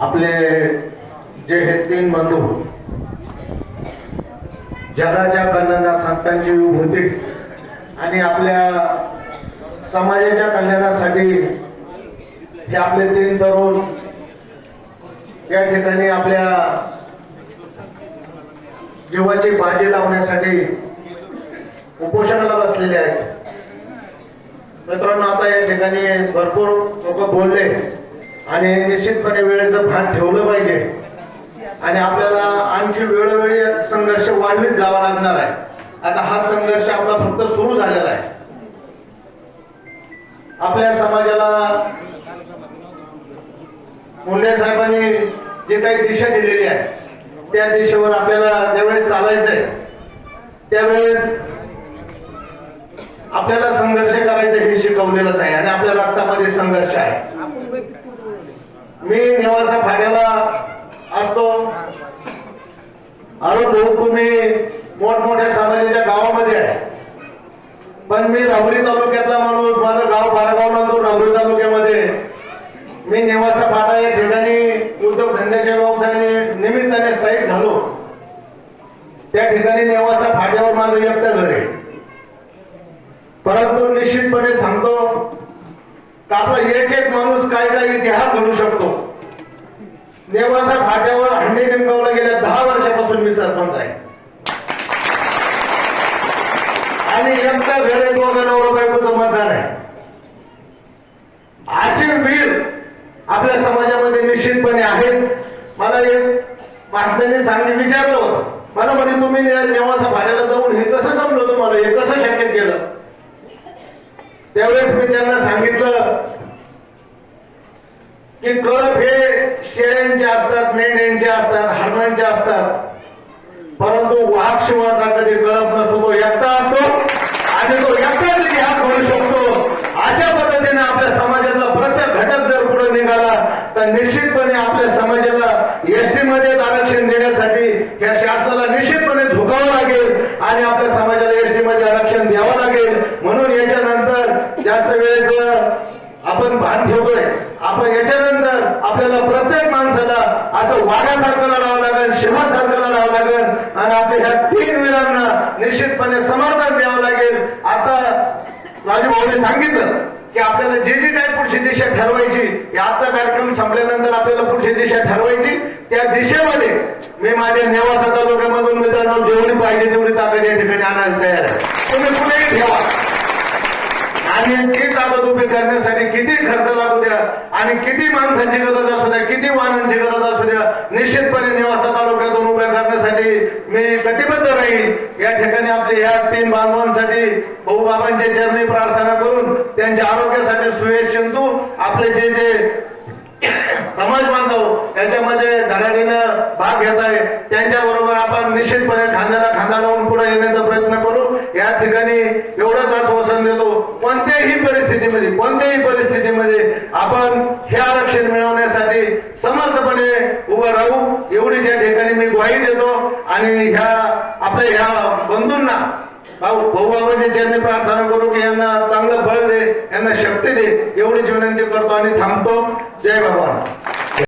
आपले जे हे तीन बंधू जगाच्या कल्याणा संतांची विभूती आणि आपल्या समाजाच्या कल्याणासाठी हे आपले तीन तरुण या ठिकाणी आपल्या जीवाची बाजी लावण्यासाठी उपोषणाला बसलेले आहेत. मित्रांनो आता या ठिकाणी भरपूर लोक बोलले. आणि निश्चितपणे वेळेचं भान ठेवलं पाहिजे. आणि आपल्याला आणखी वेळोवेळी संघर्ष वाढवीत जावा लागणार आहे. आता हा संघर्ष आपला फक्त सुरू झालेला आहे. आपल्या समाजाला मुंडे साहेबांनी जे काही दिशा दिलेली आहे त्या दिशेवर आपल्याला ज्यावेळेस चालायचंय त्यावेळेस आपल्याला संघर्ष करायचं हे शिकवलेलंच आहे आणि आपल्या रक्तामध्ये संघर्ष आहे. मी नेवासा फाट्याला असतो. अरे भाऊ तुम्ही मोठमोठ्या समाजाच्या गावामध्ये आहे. पण मी राहुरी तालुक्यातला माणूस माझं गाव बारागाव म्हणतो राहुरी तालुक्यामध्ये मी नेवासा फाटा या ठिकाणी उद्योगधंद्याच्या व्यवसायाने निमित्ताने स्थायिक झालो. त्या ठिकाणी नेवासा फाट्यावर माझं एकटं घर आहे. परंतु निश्चितपणे सांगतो का आपला एक एक माणूस काय काय इतिहास घडू शकतो. नेवासा फाट्यावर हंडी निमगावला गेल्या दहा वर्षापासून मी सरपंच आहे. आणि एकटा घर आहे दोघं नवरा बायकोचं मतदान आहे. असे वीर आपल्या समाजामध्ये निश्चितपणे आहेत मला एक बातम्याने सांगणे विचारलं होतं. मला म्हणे तुम्ही नेवासा फाट्याला जाऊन हे कसं जमलं तुम्हाला? हे कसं शक्य केलं? त्यावेळेस मी त्यांना सांगितलं की कळप हे शेळ्यांचे असतात मेंढ्यांचे असतात हरणांचे असतात. परंतु वाघ शिवाचा कधी कळप नसतो तो एकटा असतो आणि तो एकटाच इतिहास घडू शकतो. अशा पद्धतीने आपल्या समाजातला प्रत्येक घटक जर पुढे निघाला तर निश्चितपणे आपल्या समाजाला एसटी मध्येच आरक्षण देण्यासाठी या शासनाला निश्चितपणे झुकावं लागेल आणि आपल्या समाजाला एसटी मध्ये आरक्षण द्यावं लागेल म्हणून याच्यानंतर जास्त वेळेचं आपण करतोय आपण याच्यानंतर आपल्याला प्रत्येक माणसाला असं वाघासारखं लढावं लागेल शिवासारखं लढावं लागेल आणि आपल्या ह्या तीन वीरांना निश्चितपणे समर्थन द्यावं लागेल. आता राजूभाऊने सांगितलं की आपल्याला जे जे काय पुढची दिशा ठरवायची आजचा कार्यक्रम संपल्यानंतर आपल्याला पुढची दिशा ठरवायची. त्या दिशेमध्ये मी माझ्या नेवासा तालुक्यामधून मित्रांनो जेवढी पाहिजे तेवढी ताकद या ठिकाणी आणायला तयार आहे. तुम्ही कुठेही ठेवा. आणि ती ताकद उभी करण्यासाठी किती खर्च द्या. आणि किती माणसांची गरज असू द्या किती वाहनांची गरज असू द्या निश्चितपणे निवासा तालुक्यातून उभ्या करण्यासाठी मी कटिबद्ध राहील. या ठिकाणी आपल्या ह्या तीन बांधवांसाठी भाऊ बाबांच्या चरणी प्रार्थना करून त्यांच्या आरोग्यासाठी सुयश चिंतू आपले जे जे समाज बांधव याच्यामध्ये धडाडीनं भाग घेत आहे त्यांच्या बरोबर आपण निश्चितपणे खांद्याला खांदा लावून पुढे येण्याचा प्रयत्न करू. या ठिकाणी एवढंच आश्वासन देतो. कोणत्याही परिस्थितीमध्ये कोणत्याही परिस्थितीमध्ये आपण हे आरक्षण मिळवण्यासाठी समर्थपणे उभं राहू. एवढी त्या ठिकाणी मी ग्वाही देतो. आणि ह्या आपल्या ह्या बंधूंना भाऊ भाऊ प्रार्थना करू की यांना चांगलं बळ दे यांना शक्ती दे. एवढीच विनंती करतो आणि थांबतो. जय भगवान.